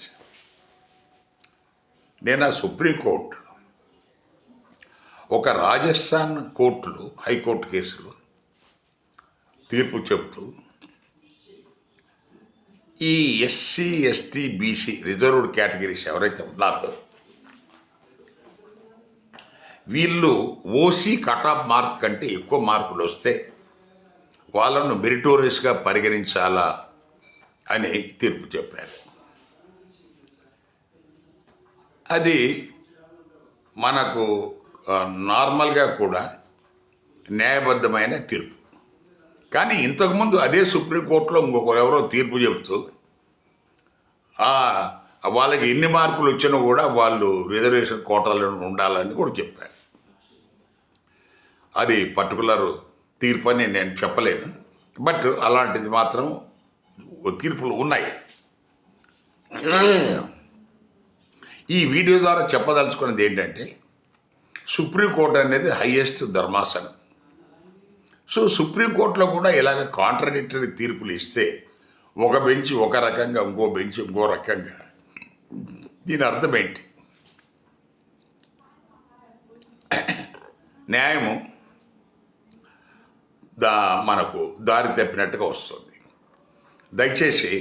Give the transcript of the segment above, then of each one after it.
Minutes నేను ఆ supreme court. ఒక రాజస్థాన్ కోర్టులు హైకోర్టు కేసులు తీర్పు చెప్తూ ఈ SC ST BC reserved categories ఎవరైతే ఉన్నారో వీళ్ళు ఓసీ కటాఫ్ మార్క్ కంటే ఎక్కువ మార్కులు వస్తే వాళ్ళను మెరిటోరియస్గా పరిగణించాలా అని తీర్పు చెప్పారు. అది మనకు నార్మల్గా కూడా న్యాయబద్ధమైన తీర్పు. కానీ ఇంతకుముందు అదే సుప్రీంకోర్టులో ఇంకొకరు ఎవరో తీర్పు చెబుతూ వాళ్ళకి ఎన్ని మార్కులు వచ్చినా కూడా వాళ్ళు రిజర్వేషన్ కోటాలో ఉండాలని కూడా చెప్పారు. అది పర్టికులర్ తీర్పు అని నేను చెప్పలేను. బట్ అలాంటిది మాత్రం తీర్పులు ఉన్నాయి. ఈ వీడియో ద్వారా చెప్పదలుచుకున్నది ఏంటంటే సుప్రీంకోర్టు అనేది హయ్యెస్ట్ ధర్మాసనం. సో సుప్రీంకోర్టులో కూడా ఇలాగ కాంట్రడిక్టరీ తీర్పులు ఇస్తే ఒక బెంచ్ ఒక రకంగా ఇంకో బెంచ్ ఇంకో రకంగా దీని అర్థం ఏంటి? న్యాయము దా మనకు దారి తప్పినట్టుగా వస్తుంది. దయచేసి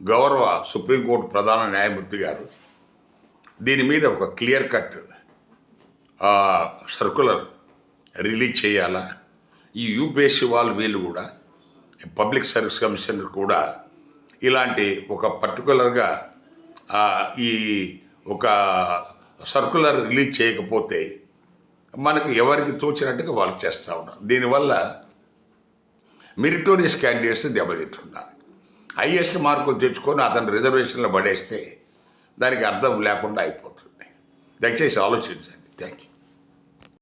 గౌరవ సుప్రీంకోర్టు ప్రధాన న్యాయమూర్తి గారు దీని మీద ఒక క్లియర్ కట్ సర్కులర్ రిలీజ్ చేయాలా? ఈ యూపీఎస్సీ వాళ్ళు వీళ్ళు కూడా పబ్లిక్ సర్వీస్ కమిషన్ కూడా ఇలాంటి ఒక పర్టికులర్గా ఈ ఒక సర్కులర్ రిలీజ్ చేయకపోతే మనకు ఎవరికి తోచినట్టుగా వాళ్ళు చేస్తూ ఉన్నారు. దీనివల్ల మెరిటోరియస్ క్యాండిడేట్స్ దెబ్బతింటున్నారు. ఐఎస్ మార్కులు తెచ్చుకొని అతను రిజర్వేషన్లో పడేస్తే దానికి అర్థం లేకుండా అయిపోతుంది. దయచేసి ఆలోచించండి. Thank you